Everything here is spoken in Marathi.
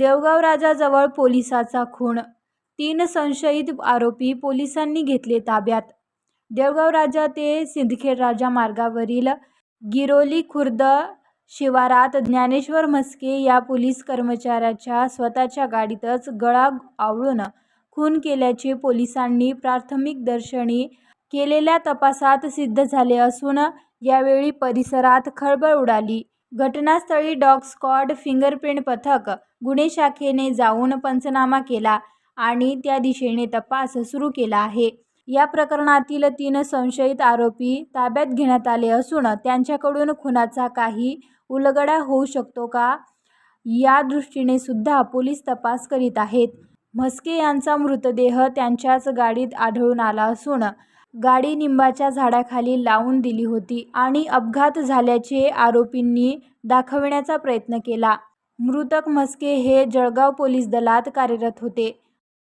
देवगाव राजाजवळ पोलिसाचा खून तीन संशयित आरोपी पोलिसांनी घेतले ताब्यात देवगाव राजा ते सिंदखेड राजा मार्गावरील गिरोली खुर्द शिवारात ज्ञानेश्वर म्हस्के या पोलीस कर्मचाऱ्याच्या स्वतःच्या गाडीतच गळा आवळून खून केल्याचे पोलिसांनी प्राथमिक दर्शनी केलेल्या तपासात सिद्ध झाले असून यावेळी परिसरात खळबळ उडाली. घटनास्थळी डॉग स्क्वॉड, फिंगरप्रिंट पथक, गुन्हे शाखेने जाऊन पंचनामा केला आणि त्या दिशेने तपास सुरू केला आहे. या प्रकरणातील तीन संशयित आरोपी ताब्यात घेण्यात आले असून त्यांच्याकडून खुनाचा काही उलगडा होऊ शकतो का, या दृष्टीने सुद्धा पोलीस तपास करीत आहेत. म्हस्के यांचा मृतदेह त्यांच्याच गाडीत आढळून आला असून गाडी निंबाच्या झाडाखाली लावून दिली होती आणि अपघात झाल्याचे आरोपींनी दाखविण्याचा प्रयत्न केला. मृतक म्हस्के हे जळगाव पोलीस दलात कार्यरत होते.